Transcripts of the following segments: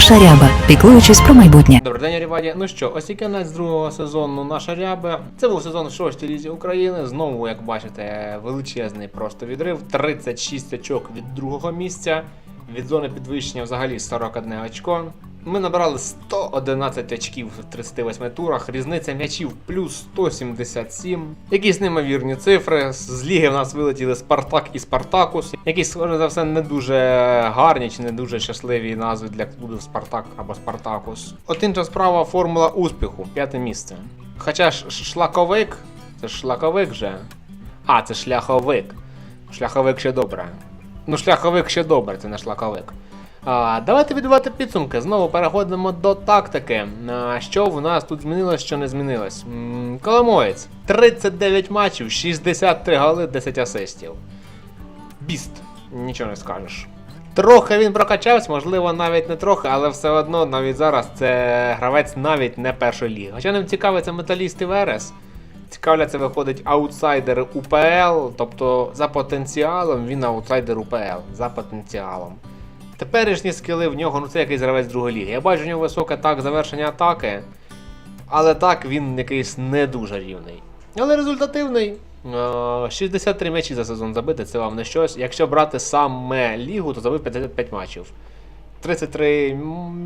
Наша ряба, піклуючись про майбутнє. Добрий день, Ріваді. Ну що, ось і кінець другого сезону наша ряба. Це був сезон в шостій лізі України. Знову, як бачите, величезний просто відрив. 36 очок від другого місця. Від зони підвищення взагалі 41 очко. Ми набрали 111 очків в 38 турах. Різниця м'ячів плюс 177. Якісь неймовірні цифри. З ліги в нас вилетіли Спартак і Спартакус. Якісь, схоже за все, не дуже гарні чи не дуже щасливі назви для клубів Спартак або Спартакус. От інша справа формула успіху. П'яте місце. Хоча ж шлаковик, це ж шлаковик же. А, це шляховик. Шляховик ще добре. Ну, шляховик ще добре, це не шлаковик. А, давайте відбивати підсумки. Знову переходимо до тактики. А, що в нас тут змінилось, що не змінилось? Коломоєць. 39 матчів, 63 голи, 10 асистів. Біст. Нічого не скажеш. Трохи він прокачався, можливо, навіть не трохи, але все одно навіть зараз це гравець навіть не першої ліги. Хоча ним цікавиться металісти ВРС. Цікавляться, виходить аутсайдери УПЛ, тобто за потенціалом він аутсайдер УПЛ. За потенціалом. Теперішні скіли в нього, ну це якийсь гравець другої ліги. Я бачу в нього високе так завершення атаки, але так він якийсь не дуже рівний. Але результативний. Е, 63 м'ячі за сезон забити, це вам не щось. Якщо брати саме лігу, то забив 55 матчів. 33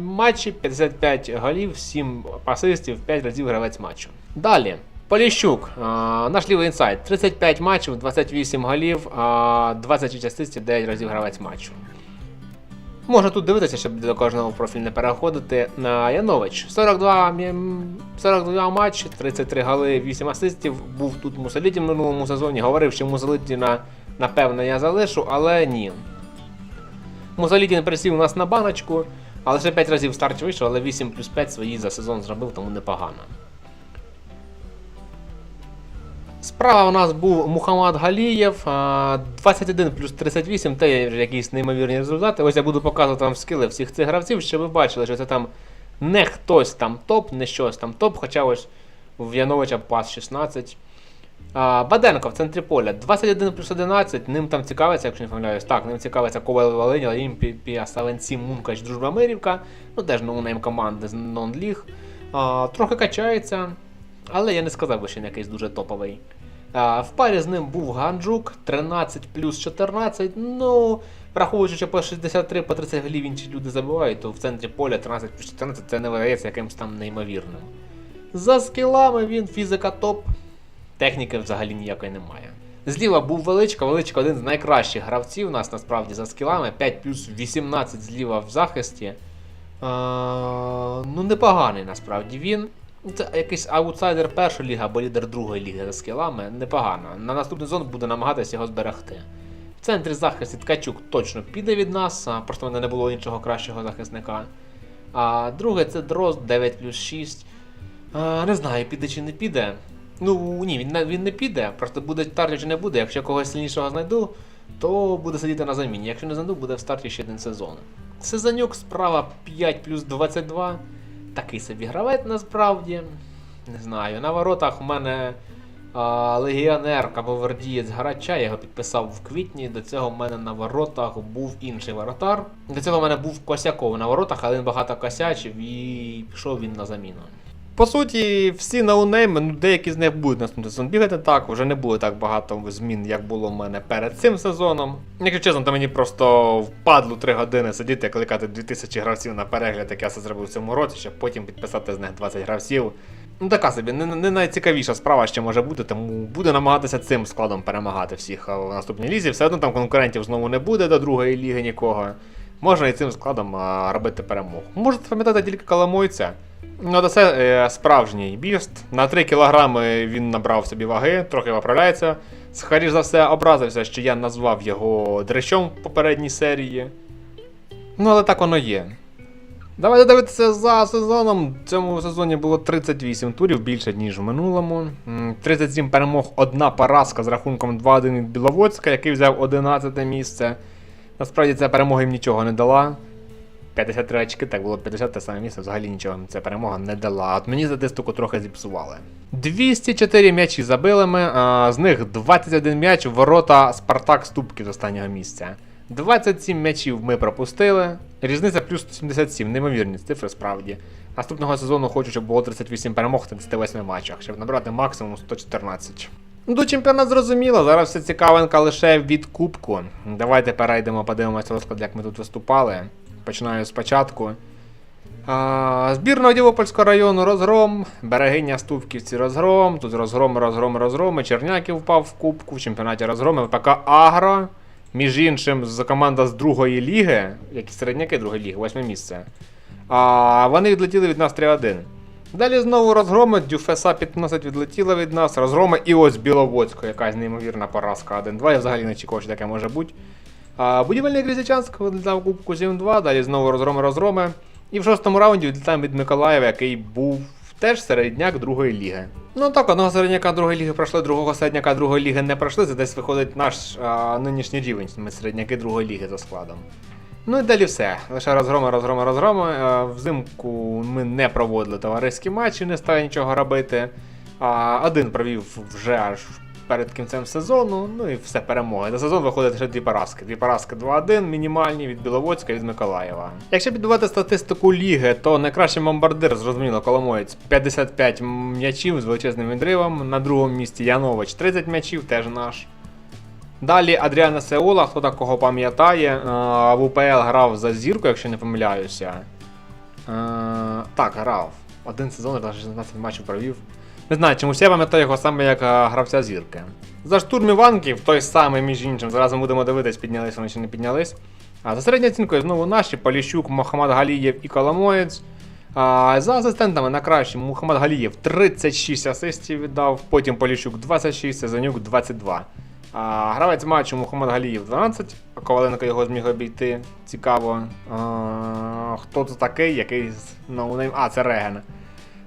матчі, 55 голів, 7 асистів, 5 разів гравець матчу. Далі. Поліщук, наш лівий інсайд. 35 матчів, 28 голів, е, 26 асистів, 9 разів гравець матчу. Можна тут дивитися, щоб до кожного профіль не переходити. На Янович 42, 42 матчі, 33 голи, 8 асистів. Був тут Мусоліті в минулому сезоні. Говорив, що Мусолітіна, напевно, я залишу, але ні. Мусолітін присів у нас на баночку, але ще 5 разів старт вийшов, але 8 плюс 5 свої за сезон зробив, тому непогано. Справа у нас був Мухаммад Галієв, 21 плюс 38, те якісь неймовірні результати. Ось я буду показувати вам скили всіх цих гравців, щоб ви бачили, що це там не хтось там топ, не щось там топ, хоча ось в Яновича пас 16. Баденко в центрі поля 21 плюс 11, ним там цікавиться, якщо не помиляюсь. Так, ним цікавиться Коваль Волині, Олімпія, Савенці, Мункач, Дружба Мирівка. Ну теж ноунейм команди з нон-ліг. Трохи качається, але я не сказав би, що він якийсь дуже топовий. В парі з ним був Ганджук 13 плюс 14. Ну, враховуючи, що по 63 по 30 голів інші люди забувають, то в центрі поля 13 плюс 14 це не виявляється якимось там неймовірним. За скілами він фізика топ, техніки взагалі ніякої немає. Зліва був величка, величка один з найкращих гравців у нас насправді за скілами. 5 плюс 18 зліва в захисті. А, ну, непоганий насправді він. Це якийсь аутсайдер першої ліги або лідер другої ліги за скілами. Непогано. На наступний зон буде намагатися його зберегти. В центрі захисту Ткачук точно піде від нас, просто в мене не було іншого кращого захисника. А друге це Дрозд 9 плюс 6. А, не знаю, піде чи не піде. Ну ні, він, він не піде, просто буде старті чи не буде. Якщо когось сильнішого знайду, то буде сидіти на заміні. Якщо не знайду, буде в старті ще один сезон. Сезонюк справа 5 плюс 22. Такий собі гравець насправді. Не знаю. На воротах у мене а, легіонер кабовердієць Гарача, я його підписав в квітні. До цього в мене на воротах був інший воротар. До цього в мене був Косяков на воротах, але він багато косячив і пішов він на заміну. По суті, всі ноунейми, ну деякі з них будуть наступний сезон бігати так, вже не буде так багато змін, як було в мене перед цим сезоном. Якщо чесно, то мені просто впадло 3 години сидіти, кликати 2000 гравців на перегляд, як я це зробив в цьому році, щоб потім підписати з них 20 гравців. Ну така собі, не, не найцікавіша справа ще може бути, тому буду намагатися цим складом перемагати всіх в наступній лізі. Все одно там конкурентів знову не буде до другої ліги нікого. Можна і цим складом робити перемогу. Можете пам'ятати тільки Коломойця. Ну, це е, справжній біст. На 3 кілограми він набрав собі ваги, трохи виправляється. Скоріш за все, образився, що я назвав його дрищом в попередній серії. Ну, але так воно є. Давайте дивитися за сезоном. В цьому сезоні було 38 турів, більше, ніж в минулому. 37 перемог, одна поразка з рахунком 2-1 від Біловодська, який взяв 11 місце. Насправді ця перемога їм нічого не дала. 53 очки, так було 50 те саме місце, взагалі нічого ця перемога не дала. От мені статистику трохи зіпсували. 204 м'ячі забили ми, а, з них 21 м'яч ворота Спартак Ступки з останнього місця. 27 м'ячів ми пропустили. Різниця плюс 177, неймовірні цифри справді. Наступного сезону хочу, щоб було 38 перемог в 38 матчах, щоб набрати максимум 114. Ну, до чемпіонат зрозуміло, зараз все цікавинка лише від кубку. Давайте перейдемо, подивимося розклад, як ми тут виступали. Починаю спочатку. Збірна Дівопольського району розгром, берегиня Ступківці розгром, тут розгром, розгром, розгроми. Черняків впав в кубку в чемпіонаті розгроми. ВПК Агро. Між іншим, команда з другої ліги, які середняки другої ліги, восьме місце. А, вони відлетіли від нас 3-1. Далі знову розгроми, Дюфеса 15 відлетіла від нас, розгроми і ось Біловодська, якась неймовірна поразка 1-2. Я взагалі не очікував, що таке може бути. А, будівельний Грізичанськ відлітав кубку 7-2, далі знову розгроми, розгроми. І в шостому раунді відлітаємо від Миколаєва, який був теж середняк другої ліги. Ну так, одного середняка другої ліги пройшли, другого середняка другої ліги не пройшли. Це десь виходить наш а, нинішній рівень. Ми середняки другої ліги за складом. Ну і далі все. Лише розгроми, розгроми, розгроми. Е, Взимку ми не проводили товариські матчі, не стали нічого робити. А, один провів вже аж перед кінцем сезону, ну і все перемоги. За сезон виходить ще дві поразки. Дві поразки 2-1, мінімальні від Біловодська і від Миколаєва. Якщо підбивати статистику ліги, то найкращий бомбардир, зрозуміло, Коломоєць 55 м'ячів з величезним відривом. На другому місці Янович 30 м'ячів, теж наш. Далі Адріана Сеола, хто такого пам'ятає, е, в УПЛ грав за зірку, якщо не помиляюся. Е, Так, грав. Один сезон, навіть 16 матчів провів. Не знаю, чомусь я пам'ятаю його саме як е, гравця зірки. За штурм Іванків, той самий, між іншим, зараз будемо дивитись, піднялись вони чи не піднялись. А за середньою оцінкою знову наші Поліщук, Мохаммад Галієв і Коломоєць. А, за асистентами на кращому Мухаммад Галієв 36 асистів віддав, потім Поліщук 26, Сезонюк 22. А, гравець матчу Мухаммад Галієв 12, а Коваленко його зміг обійти. Цікаво. А, хто це такий, який ноунейм. А, це Реген.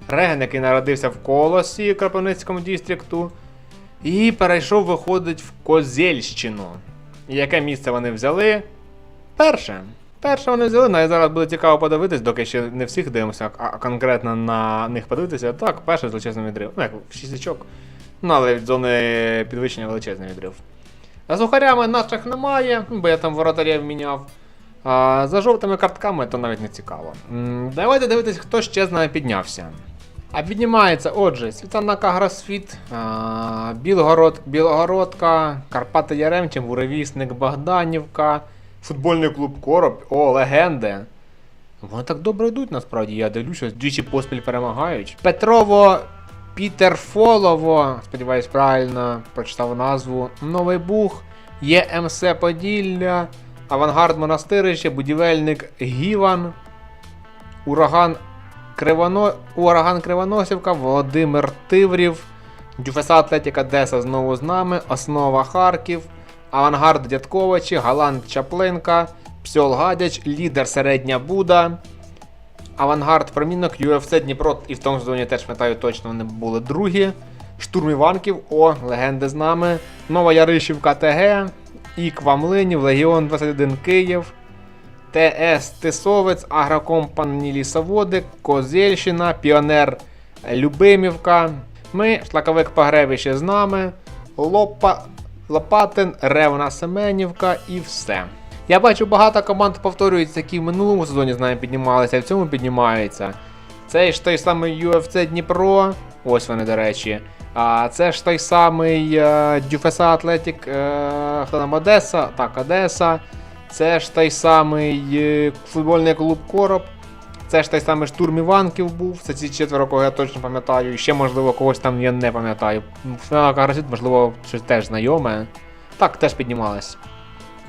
Реген, який народився в Колосі Кропивницькому дістрікту. І перейшов, виходить, в Козельщину. Яке місце вони взяли? Перше. Перше вони взяли, навіть зараз буде цікаво подивитись, доки ще не всіх дивимося, а а конкретно на них подивитися. Так, перше з величезним відрив. Ну, як в шістячок. Ну, але від зони підвищення величезний відрив. За сухарями наших немає, бо я там воротарів міняв. А за жовтими картками то навіть не цікаво. Давайте дивитись, хто ще з нами піднявся. А піднімається, отже, Світлана Кагросвіт, Білгород, Білогородка, Карпати Яремчим, Буревісник, Богданівка, футбольний клуб Короб, о, легенди. Вони так добре йдуть, насправді, я дивлюся, двічі поспіль перемагають. Петрово Пітерфолово, сподіваюсь, правильно прочитав назву. Новий Буг, ЄМС Поділля, Авангард Монастирище, будівельник Гіван, Ураган Кривоно... Ураган Кривоносівка, Володимир Тиврів, Дюфеса Атлетіка Деса знову з нами, Основа Харків, Авангард Дядковичі, Галант Чаплинка, Псьол Гадяч, Лідер Середня Буда, Авангард Промінок, UFC Дніпро, і в тому сезоні теж пам'ятаю точно вони були другі. Штурм Іванків, о, легенди з нами. Нова Яришівка ТГ, Іква Млинів, Легіон 21 Київ, ТС Тисовець, Агрокомпанії Лісоводи, Козельщина, Піонер Любимівка. Ми, Шлаковик Погребище з нами, Лопа, Лопатин, Ревна Семенівка і все. Я бачу, багато команд повторюються, які в минулому сезоні з нами піднімалися, а в цьому піднімаються. Це ж той самий UFC Дніпро, ось вони, до речі. А це ж той самий е, Дюфеса Атлетік, е, хто там Одеса, так, Одеса. Це ж той самий е, футбольний клуб Короб. Це ж той самий штурм Іванків був. Це ці четверо, кого я точно пам'ятаю. І ще, можливо, когось там я не пам'ятаю. Карасіт, можливо, щось теж знайоме. Так, теж піднімалась.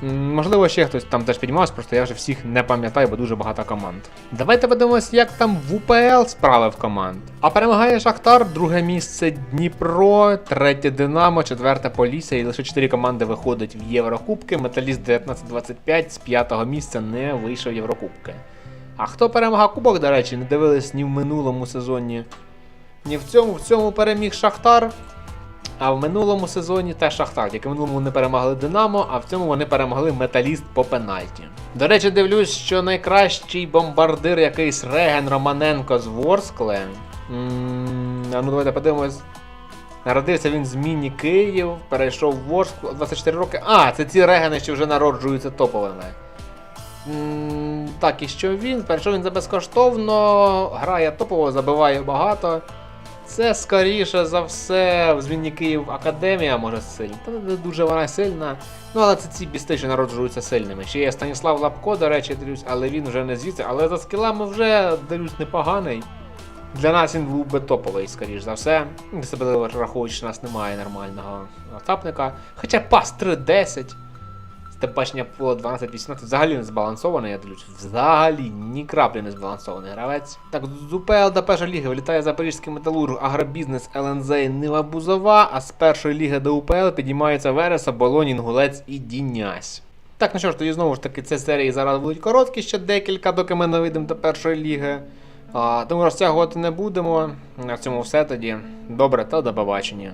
Можливо, ще хтось там теж піднімався, просто я вже всіх не пам'ятаю, бо дуже багато команд. Давайте подивимось, як там в УПЛ справи команд. А перемагає Шахтар, друге місце Дніпро, третє Динамо, четверте Полісся і лише чотири команди виходять в Єврокубки. Металіст 1925 з п'ятого місця не вийшов Єврокубки. А хто перемагав кубок, до речі, не дивились ні в минулому сезоні, ні в цьому. В цьому переміг Шахтар. А в минулому сезоні теж Шахтар, тільки в минулому не перемогли Динамо, а в цьому вони перемогли Металіст по пенальті. До речі, дивлюсь, що найкращий бомбардир якийсь Реген Романенко з Ворскле. А ну давайте подивимось. Народився він з міні Київ, перейшов в Ворску 24 роки. А, це ці регени, що вже народжуються топовими. Так, і що він? Перейшов він за безкоштовно, грає топово, забиває багато. Це скоріше за все в зміні Київ Академія може сильна. Та не дуже вона сильна. Ну, але це ці бісти, що народжуються сильними. Ще є Станіслав Лапко, до речі, дивлюсь, але він вже не звідси. Але за скілами вже дивлюсь непоганий. Для нас він був би топовий, скоріш за все. Особливо рахуючи, що нас немає нормального цапника. Хоча пас 3-10. Степачення по 12-18 взагалі не збалансований, я дивлюсь. Взагалі ні краплі не збалансований гравець. Так, з УПЛ до першої ліги вилітає Запорізький металург, агробізнес, ЛНЗ, Нива Бузова, а з першої ліги до УПЛ підіймаються Вереса, Болонь, Інгулець і Дінясь. Так, ну що ж, тоді знову ж таки, ці серії зараз будуть короткі, ще декілька, доки ми не вийдемо до першої ліги. А, тому розтягувати не будемо. На цьому все тоді. Добре, та до побачення.